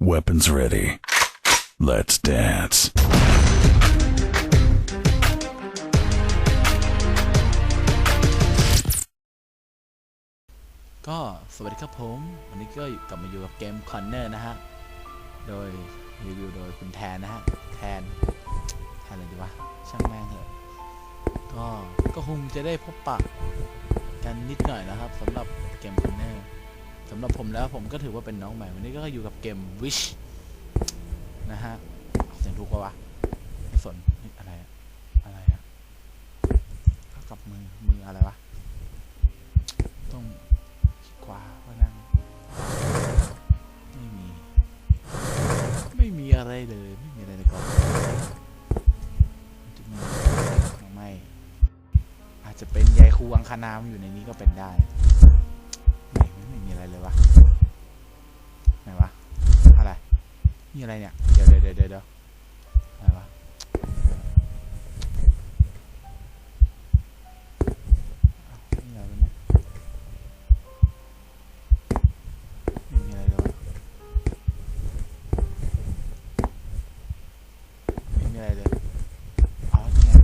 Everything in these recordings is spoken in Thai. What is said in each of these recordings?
Weapons ready. Let's dance. ก็สวัสดีครับผม วันนี้ก็กลับมาอยู่กับเกมคอนเนอร์นะฮะ โดยรีวิวโดยคุณแทนนะฮะ แทน แทนอะไรดีวะ ช่างแม่งเถอะ ก็ก็คงจะได้พบปะกันนิดหน่อยนะครับสำหรับเกมคอนเนอร์ สำหรับผมแล้วผมก็ถือว่าเป็นน้องใหม่ วันนี้ก็อยู่กับเกม Wish นะฮะเสียงถูกปะวะไม่สนอะไรอะอะไรอะเท่ากับมือมืออะไรวะ ต้องขวาว่านั่งไม่มี ไม่มีอะไรเลย ไม่มีอะไรเลยก็จะมีไม่อาจจะเป็นยายครูอังคณามอยู่ในนี้ก็เป็นได้ไม่ไม่มีอะไรเลย วะไหนวะอะไรนี่อะไรเนี่ยเดี๋ยวเดี๋ยวเดี๋ยวเดี๋ยวอะไรวะอ้าวนี่อะไรวะเนี่ยไม่มีอะไรเลยวะไม่มีอะไรเลยอ๋อเนี่ย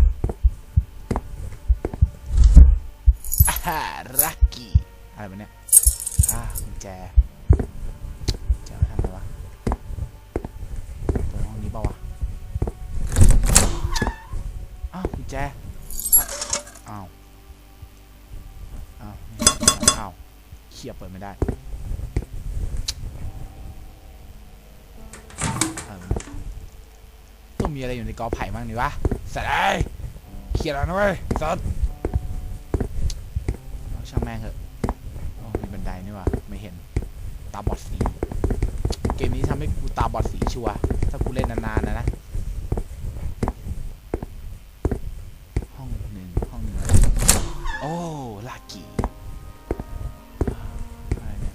อ่าฮ่าลักกี้อะไรวะเนี่ย อ่ากุญแจแจมาทำอะไรวะเปิดห้องนี้เปล่าวะอ้าวกุญแจอ้าวอ้าวอ้าวเขี่ยเปิดไม่ได้ต้องมีอะไรอยู่ในกอไผ่บ้างนี่วะสัตว์เอ้ยเครียแล้วนะเว้ยสัตว์ช่างแม่งเถอะ โอ้มีบันไดนี่วะไม่เห็นตาบอดสี เกมนี้ทำให้กูตาบอดสีชัวถ้ากูเล่นนานๆนะนะห้องหนึ่งห้องหนึ่งโอ้ลากีอะไรเนี่ย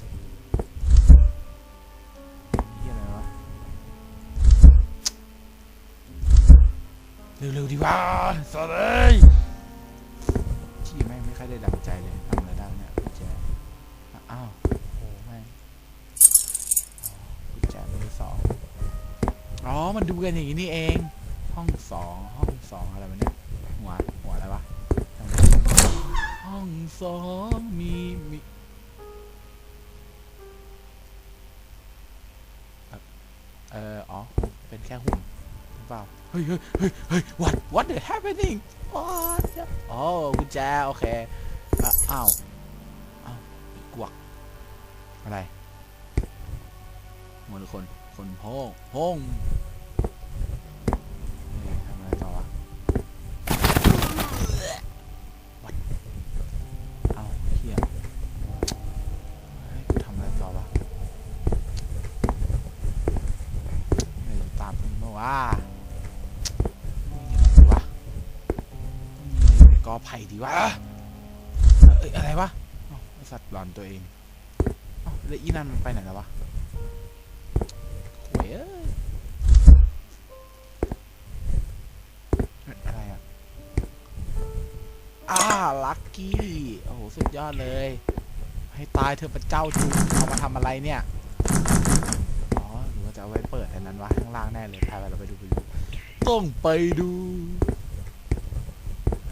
นี่อะไรวะเร็วๆดีว่าสอดเลยที่แม่ไม่ค่อยได้ดังใจเลย อ้าว โอ้แม่กุญแจมือสองอ๋อ มันดูกันอย่างนี้นี่เอง ห้องสอง ห้องสองอะไรวะเนี่ย หัว หัวอะไรวะ ห้องสองมีมีเอ่ออ๋อ เป็นแค่หุ่นหรือเปล่า เฮ้ยเฮ้ยเฮ้ยเฮ้ย what what the happening what อ๋อกุญแจ โอเค อ้าว กวก อะไรมนคน คนห้องห้องทำอะไรต่อวะ what เอาเฮียเฮ้ยทำอะไรต่อวะเฮ้ยตามมึงมาวะนี่อวะนี่อะไรอยู่ในกอไผ่ดีวะเอ้ยอะไรวะ สัตว์หลอนตัวเองเอ้าแล้วอีนั่นมันไปไหนแล้ววะโว้ยเอ้ยเฮ้ยอะไรอะอ่าลัคกี้ โอ้โห สุดยอดเลย ให้ตายเธอะพระเจ้าจูเอามาทำอะไรเนี่ย อ๋อหรือว่าจะเอาไว้เปิดอันนั้นวะข้างล่างแน่เลยพาไปเราไปดูไปดู ต้องไปดู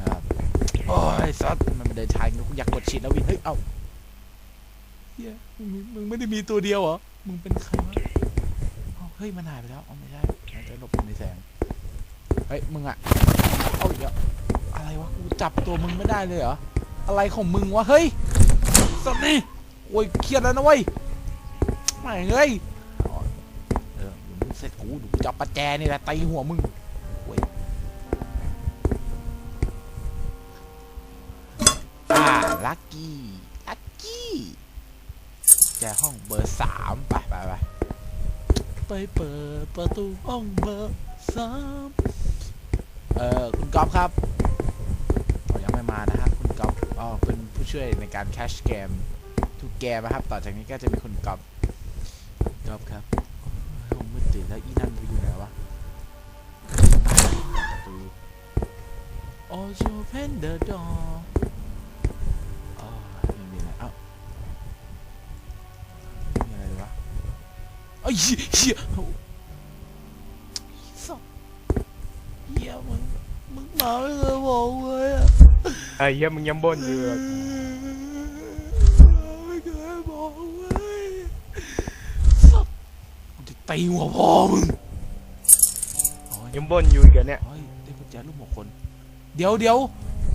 ครับโอ้ยซัดมันเดินชายงนี้กูอยากกดฉีดแล้ววิน เฮ้ย เอ้า เฮียมึงมึงไม่ได้มีตัวเดียวเหรอ มึงเป็นใครวะเอ้าเฮ้ย มันหายไปแล้วเอาไม่ใช่มันจะหลบอยู่ในแสง เฮ้ย มึงอะเอ้าเดี๋ยวอะไรวะ กูจับตัวมึงไม่ได้เลยเหรอ อะไรของมึงวะ เฮ้ยสัตว์นี่โอ้ยเครียดแล้วนะเว้ยไม่งเอ้ยเออมึงเสร็จกูดูจับประแจนี่แหละตีหัวมึงอ่าลักกี้ลักกี้ แจห้องเบอร์สามไปไปไปไปเปิดประตูห้องเบอร์สามเอ่อคุณก๊อฟครับยังไม่มานะฮะคุณก๊อฟอ๋อเป็นผู้ช่วยในการแคชเกมทุกเกมนะครับ ต่อจากนี้ก็จะมีคุณก๊อฟก๊อฟครับห้องมืดตื่นแล้วอีนั่นไปอยู่ไหนวะประตู Open the door อะไรเอ้าไม่มีอะไรเลยวะเอ้ยเหี้ยเหี้ยสัสเหี้ยมึงมึงมาไม่เคยบอกเลยอะไอ้เหี้ยมึงยังบ่นอยู่อะไม่เคยบอกเลยสัสกูจะตีหัวพ่อมึงโอ้ยยังบ่นอยู่อีกเหรอเนี่ยโอ้ยได้กุญแจรูปหัวคน เดี๋ยวเดี๋ยว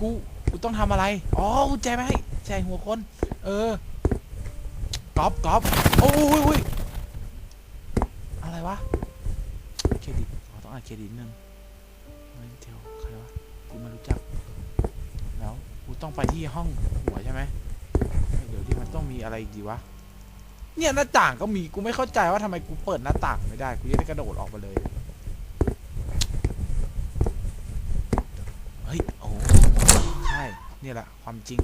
กูกูต้องทำอะไร อ๋อกุญแจไม่ให้แจหัวคน เออก๊อปก๊อปโอ้ยโอ้ยโอ้ยอะไรวะ เครดิต อาเครดิตนิดนึงเงินเทลใครวะกูไม่รู้จัก แล้วกูต้องไปที่ห้องหัวใช่ไหมเดี๋ยวที่มันต้องมีอะไรดีวะ เนี่ยหน้าต่างก็มีกูไม่เข้าใจว่าทำไมกูเปิดหน้าต่างไม่ได้กูจะได้กระโดดออกมาเลยเฮ้ยโอ้ใช่เนี่ยแหละความจริง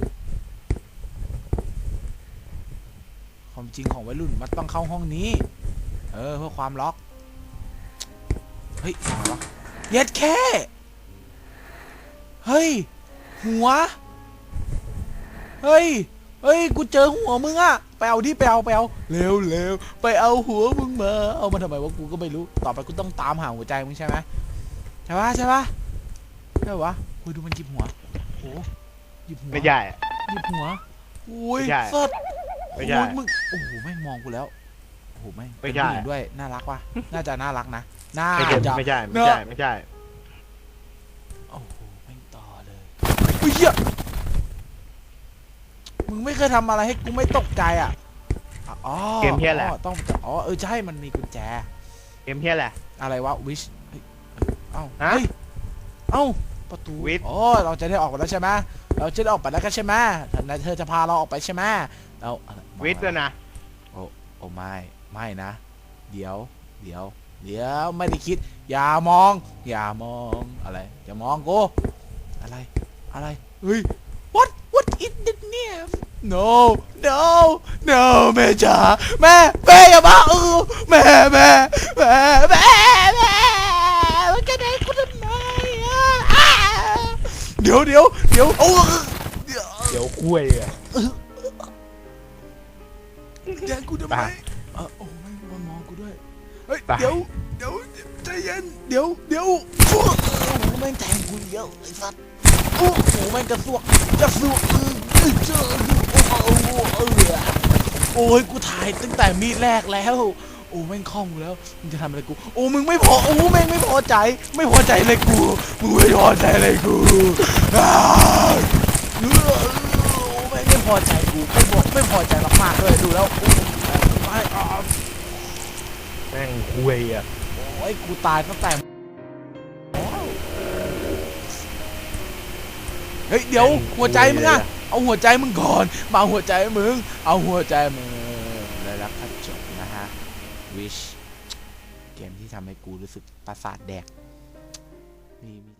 ความจริงของวัยรุ่นมันต้องเข้าห้องนี้ เออเพื่อความล็อก เฮ้ยอะไรวะเย็ดแค่ เฮ้ย หัว เฮ้ย เฮ้ย กูเจอหัวมึงอะไปเอาที่ไปเอาไปเอาเร็วเร็วไปเอาหัวมึงมา เอามาทำไมวะกูก็ไม่รู้ ต่อไปกูต้องตามหาหัวใจมึงใช่ไหมใช่ปะใช่ปะใช่ปะคุยดูมันหยิบหัวโอ้หยิบหัวไม่ใช่อะหยิบหัวอุ้ยไม่ใช่สดไม่ใช่โอ้ยมึง โอ้โหแม่งมองกูแล้ว โอ้โหแม่งไม่เป็นใช่ ผู้หญิงด้วยน่ารักว่ะ น่าจะน่ารักนะน่าไม่ใช่จะไม่ใช่ไม่เนอะใช่ไม่ใช่ โอ้โหแม่งต่อเลยเฮ้ยเหี้ยมึงไม่เคยทำอะไรให้กูไม่ตกใจอะอะอ๋อเกมเหี้ยแหละ อ๋อต้องอ๋อเออใช่มันมีกุญแจ เกมเฮียแหละ อะไรวะวิชเฮ้ยเอ้าฮะเฮ้ยเอ้าประตู Wish โอ้เราจะได้ออกไปแล้วใช่ไหมเราจะได้ออกไปแล้วกันใช่ไหมนายเธอจะพาเราออกไปใช่ไหมเราอะไรบอกวิทย์ด้วยนะโอ้ไม่ ไม่นะ เดี๋ยว เดี๋ยว เดี๋ยวไม่ได้คิด อย่ามอง อย่ามองอะไรอย่ามองกูอะไร อะไรเฮ้ย what what is this เนี่ย no no no แม่จ๋าแม่แม่อย่ามาเออแม่แม่แม่แม่แม่มันจะได้กูทำไมอะอ้าเดี๋ยวเดี๋ยวเดี๋ยวโอ้เดี๋ยวเดี๋ยวคุยอะแย่งกูทำไมไปเออโอ้ไม่มันมองกูด้วย เฮ้ยไปเดี๋ยว เดี๋ยวใจเย็น เดี๋ยว เดี๋ยวโอ้โหแม่งแทงกูเยอะไอ้สัสโอ้โหแม่งกระซวกกระซวกเออเออเจอโอ้โหเออโอ้ยกูถ่ายตั้งแต่มีดแรกแล้ว โอ้แม่งคล่องกูแล้ว มึงจะทำอะไรกู โอ้มึงไม่พอ โอ้แม่งไม่พอใจ ไม่พอใจเลยกู มึงไม่พอใจเลยกูอ้าวเออโอ้แม่งไม่พอใจกูไม่บอกไม่พอใจมากๆเลยดูแล้วโอ้ ไม่อ่าแม่งคุยอะโอ้ยกูตายตั้งแต่เฮ้ยเดี๋ยวหัวใจมึงอะเอาหัวใจมึงก่อน มาเอาหัวใจมึง เอาหัวใจมึงแล้วรับพัดจบนะฮะ Wish เกมที่ทำให้กูรู้สึกประสาทแดกมีมี